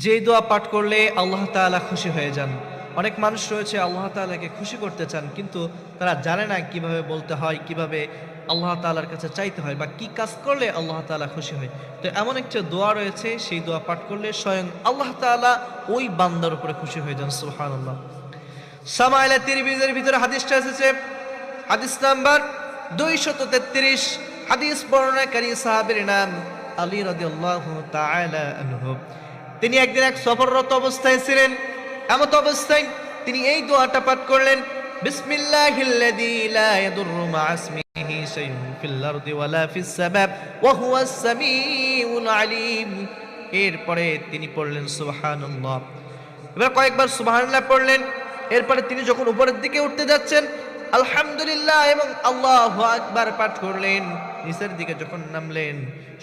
যেই দোয়া পাঠ করলে আল্লাহ তাআলা খুশি হয়ে যান। অনেক মানুষ রয়েছে আল্লাহ তাআলাকে খুশি করতে চান, কিন্তু তারা জানে না কীভাবে বলতে হয়, কীভাবে আল্লাহ তাআলার কাছে চাইতে হয় বা কি কাজ করলে আল্লাহ তাআলা খুশি হয়। তো এমন একটা দোয়া রয়েছে, সেই দোয়া পাঠ করলে স্বয়ং আল্লাহ তাআলা ওই বান্দার উপরে খুশি হয়ে যান, সুবহানাল্লাহ। সামাইলা তিরমিজের ভিতরে হাদিসটা এসেছে, হাদিস নাম্বার দুইশত তেত্রিশ, হাদিস বর্ণনাকারী সাহাবের নাম আলী রাদিয়াল্লাহু তাআলা আনহু। তিনি একদিন এক সফররত অবস্থায় ছিলেন। এমত অবস্থায় তিনি এই দোয়াটা পাঠ করলেন ওয়া আলিম। এরপরে তিনি পড়লেন, সুবহানাল্লাহ। এবার কয়েকবার সুবহানাল্লাহ পড়লেন। এরপরে তিনি যখন উপরের দিকে উঠতে যাচ্ছেন, আলহামদুলিল্লাহ এবং আল্লাহ আকবার পাঠ করলেন। নিচের দিকে যখন নামলেন,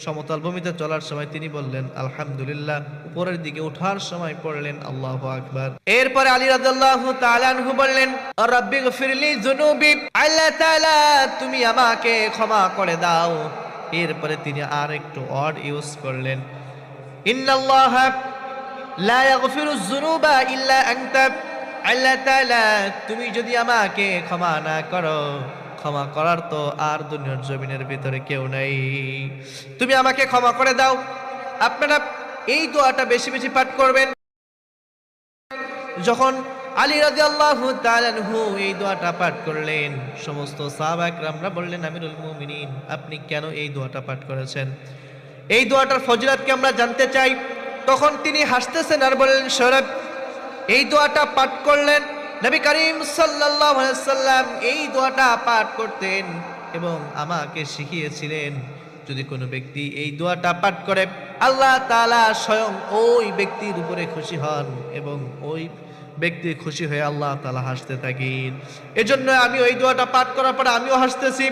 সমতল ভূমিতে চলার সময় তিনি বললেন, আলহামদুলিল্লাহ। উপরের দিকে ওঠার সময় পড়লেন, আল্লাহ আকবার। এরপরে আলী রাদিয়াল্লাহু তাআলা আনহু বললেন, রাব্বি গফিরলি যুনুবি আল্লাহ তাআলা তুমি আমাকে ক্ষমা করে দাও। এরপরে তিনি আর একটু অড ইউজ করলেন, ইন্নাল্লাহ লা ইয়াগফিরু যুনুবা ইল্লা আনতা। আল্লাহ তাআলা, তুমি যদি আমাকে ক্ষমা না করো ক্ষমা করার তো আর দুনিয়ার জমিনের ভিতরে কেউ নাই। তুমি আমাকে ক্ষমা করে দাও। আপনারা এই দোয়াটা বেশি বেশি পাঠ করবেন। যখন আলী রাদিয়াল্লাহু তাআলাহু এই দোয়াটা পাঠ করলেন, সমস্ত সাহাবা একরামরা বললেন, আমিরুল মুমিনিন, আপনি কেন এই দোয়াটা পাঠ করেছেন? এই দোয়াটার ফজিলতকে আমরা জানতে চাই? তখন তিনি হাসতেছেন আর বললেন, সৌরভ, এই দোয়াটা পাঠ করলেন নবী করিম সাল্লাম এই দোয়াটা পাঠ করতেন এবং আমাকে শিখিয়েছিলেন, যদি কোনো ব্যক্তি এই দোয়াটা পাঠ করে, আল্লাহ তাআলা স্বয়ং ওই ব্যক্তির উপরে খুশি হন এবং ওই ব্যক্তি খুশি হয়ে আল্লাহ তালা হাসতে থাকেন। এজন্য আমি ওই দোয়াটা পাঠ করার পরে আমিও হাসতেছি।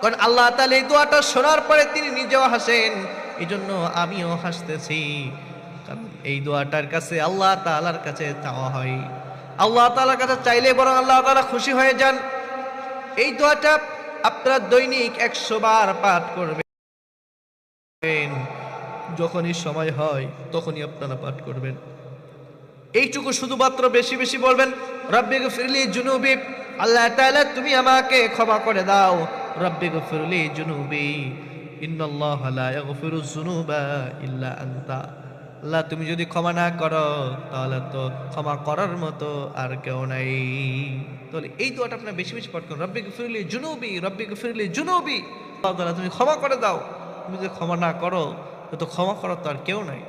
কারণ আল্লাহ তাআলা এই দোয়াটা শোনার পরে তিনি নিজেও হাসেন, এজন্য আমিও হাসতেছি। কারণ এই দোয়াটার কাছে আল্লাহ তাআলার কাছে চাওয়া হয়। আল্লাহ তাআলার কাছে চাইলে বরং আল্লাহ তাআলা খুশি হয়ে যান। এই দোয়াটা আপনারা দৈনিক একশো বার পাঠ করবেন। যখনই সময় হয়, তখনই আপনারা পাঠ করবেন। এইটুকু শুধুমাত্র বেশি বেশি বলবেন, রব্বি গফিরলি জুনুবি। আল্লাহ তাআলা, তুমি আমাকে ক্ষমা করে দাও। রব্বি গফিরলি জুনুবি। যুনুবা ইল্লা আনতা। আল্লাহ, তুমি যদি ক্ষমা না করো, তাহলে তো ক্ষমা করার মতো আর কেউ নাই। তাহলে এই দোয়াটা আপনার বেশি বেশি পাঠ করুন। রব্বি গফিরলি জুনুবি, রব্বি গফিরলি জুনুবি। তাআলা, তুমি ক্ষমা করে দাও। তুমি যদি ক্ষমা না করো তো ক্ষমা করার তো আর কেউ নাই।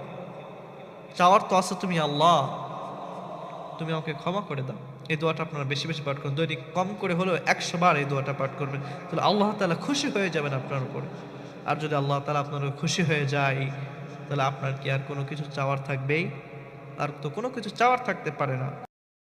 চাওয়ার তো আছে তুমি আল্লাহ। তুমি আমাকে ক্ষমা করে দাও। এই দোয়াটা আপনারা বেশি বেশি পাঠ করুন। দৈনিক কম করে হলেও একশো বার এই দোয়াটা পাঠ করবেন। তাহলে আল্লাহ তালা খুশি হয়ে যাবেন আপনার উপর। আর যদি আল্লাহ তালা আপনার খুশি হয়ে যায় তাহলে আপনার কি আর কোনো কিছু চাওয়ার থাকবেই? আর তো কোনো কিছু চাওয়ার থাকতে পারে না।